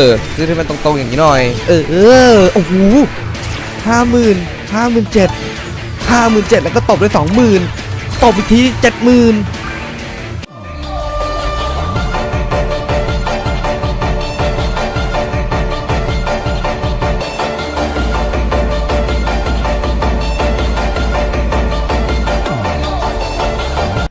เออคือให้มันตรงๆอย่างนี้หน่อย เออเออโอ้โหห้าหมื่นห้าหมื่นเจ็ดห้าหมื่นเจ็ดแล้วก็ตบด้วยสองหมื่นตบอีกทีเจ็ดหมื่น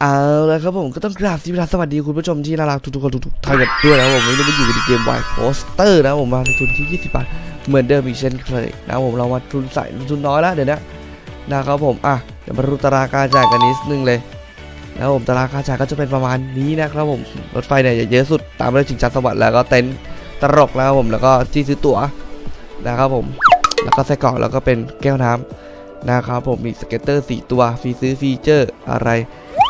เอาละครับผมก็ต้องกราบสวัสดีคุณผู้ชมที่น่ารักทุกๆคนทุกๆท่านกันด้วยนะครับผมวันนี้เราอยู่ในเกม White Poster นะผมมาทุนที่ 20 บาท เหมือนเดิมอีกเช่นเคยนะผมเรามาทุนใส่ทุนน้อยแล้วเดี๋ยวนะนะครับผมอะเดี๋ยวมาดูตารางการจ่ายกันนิดนึงเลยนะครับผมตารางการจ่ายก็จะเป็นประมาณนี้นะครับผมรถไฟเนี่ยจะเยอะสุดตามด้วยชิงจักรสวัสดิ์แล้วก็เต็นท์ตลกแล้วผมแล้วก็ที่ซื้อตั๋วนะครับผมแล้วก็ไส้กรอกแล้วก็เป็นแก้วน้ำนะครับผมมีสเก็ตเตอร์สี่ตัวฟรีซื้อฟีเจอร์อะไร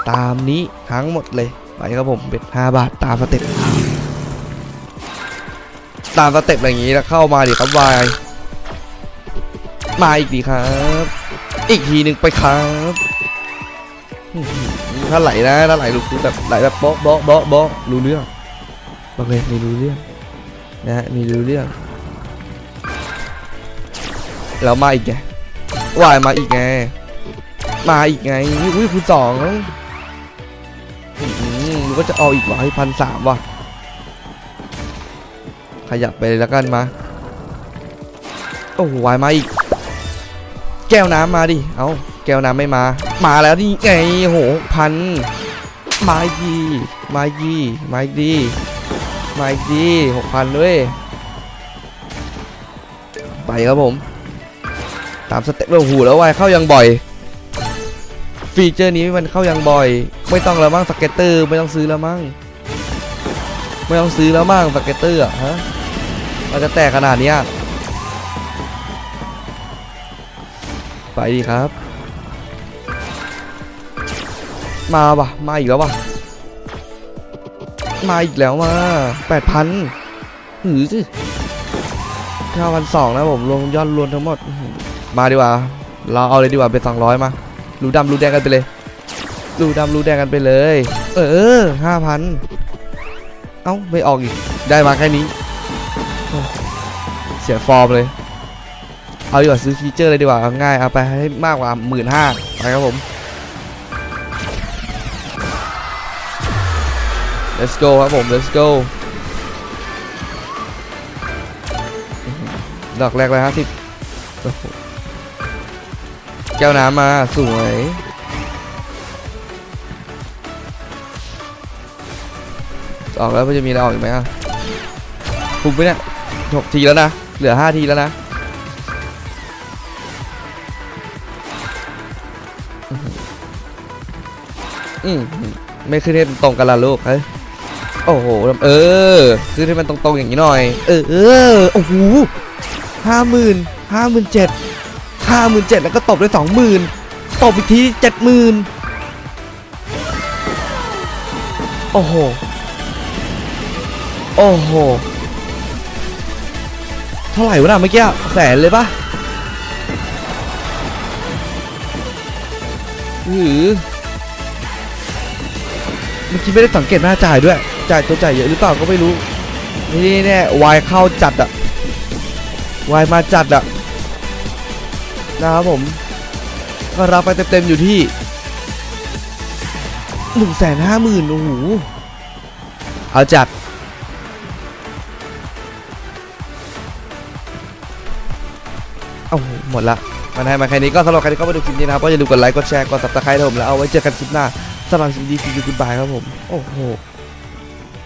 ตามนี้ทั้งหมดเลย ไปครับผมเป็น5บาทตามสเต็ปตามสเต็ปอะไรอย่างนี้แล้วเข้ามาดิครับวายมาอีกดีครับ อีกทีหนึ่งไปครับถ้าไหลนะถ้าไหลลูกคือแบบไหลแบบโบ๊ะโบ๊ะโบ๊ะโบ๊ะรู้เรื่องบอกเลยมีรู้เรื่องนะฮะมีรู้เรื่องแล้วมาอีกไงวายมาอีกไง มาอีกไงอุ้ยคุณสอง ก็จะเอาอีกว่ะให้พันสามว่ะ ขยับไปแล้วกันมา โอ้โหวายมาอีก แก้วน้ำมาดิ เอาแก้วน้ำไม่มา มาแล้วนี่ไงโหพัน มาอีกดีมาอีกดีมาอีกดีมาดีหกพันด้วย ไปครับผม ตามสเต็ปโอ้โหแล้ววายเข้ายังบ่อย ฟีเจอร์นี้มันเข้ายังบ่อย ไม่ต้องแล้วมั้งสเก็ตเตอร์ไม่ต้องซื้อแล้วมั้งไม่ต้องซื้อแล้วมั้งสเก็ตเตอร์อะฮะมันจะแตกขนาดนี้ไปดีครับ มาวะมาอีกแล้ววะมาอีกแล้วมาแปดพันหือสิเก้าพันสองนะผมรวมยอดรวมทั้งหมด มาดีกว่า เราเอาเลยดีกว่าเป็นสองร้อยมา รูดำรูแดงกันไปเลยรูดำรูแดงกันไปเลย เออห้าพันเอ้าไม่ออกอีก ได้มาแค่นี้ เสียฟอร์มเลย เอาดีกว่าซื้อฟีเจอร์เลยดีกว่าง่ายเอาไปให้มากกว่าหมื่นห้าไปครับผม let's go ครับผม let's go ดอกแรกเลยห้าสิบโอ้โห แก้วน้ำมาสวย ออกแล้วมันจะมีอะไรออกอีกไหมอะคุ้มไปเนี่ยหกทีแล้วนะ เหลือห้าทีแล้วนะอืมไม่ขึ้นให้ตรงกันละลูกเฮ้ยโอ้โห เออ ขึ้นให้มันตรงๆอย่างนี้หน่อย เออเออโอ้โหห้าหมื่นห้าหมื่นเจ็ด ห้าหมื่นเจ็ดแล้วก็ตบด้วยสองหมื่นตบอีกทีเจ็ดหมื่นโอ้โห โอ้โห เท่าไหร่วะน่ะเมื่อกี้แสนเลยปะหือเมื่อกี้ไม่ได้สังเกตหน้าจ่ายด้วย จ่ายตัวจ่ายเยอะหรือเปล่าก็ไม่รู้ นี่แน่วายเข้าจัดอะวายมาจัดอะ นะครับผม ก็รับไปเต็มๆอยู่ที่หนึ่งแสนห้าหมื่นโอ้โหเอาจัดเอาหมดละมันให้มาแค่นี้ก็สำหรับใครที่เข้ามาดูคลิปนี้นะครับก็อย่าลืมกดไลค์กดแชร์กดซับสไครต์ผมแล้วเอาไว้เจอกันคลิปหน้าสำหรับสิ่งดีๆคือคุณบายครับผม โอ้โห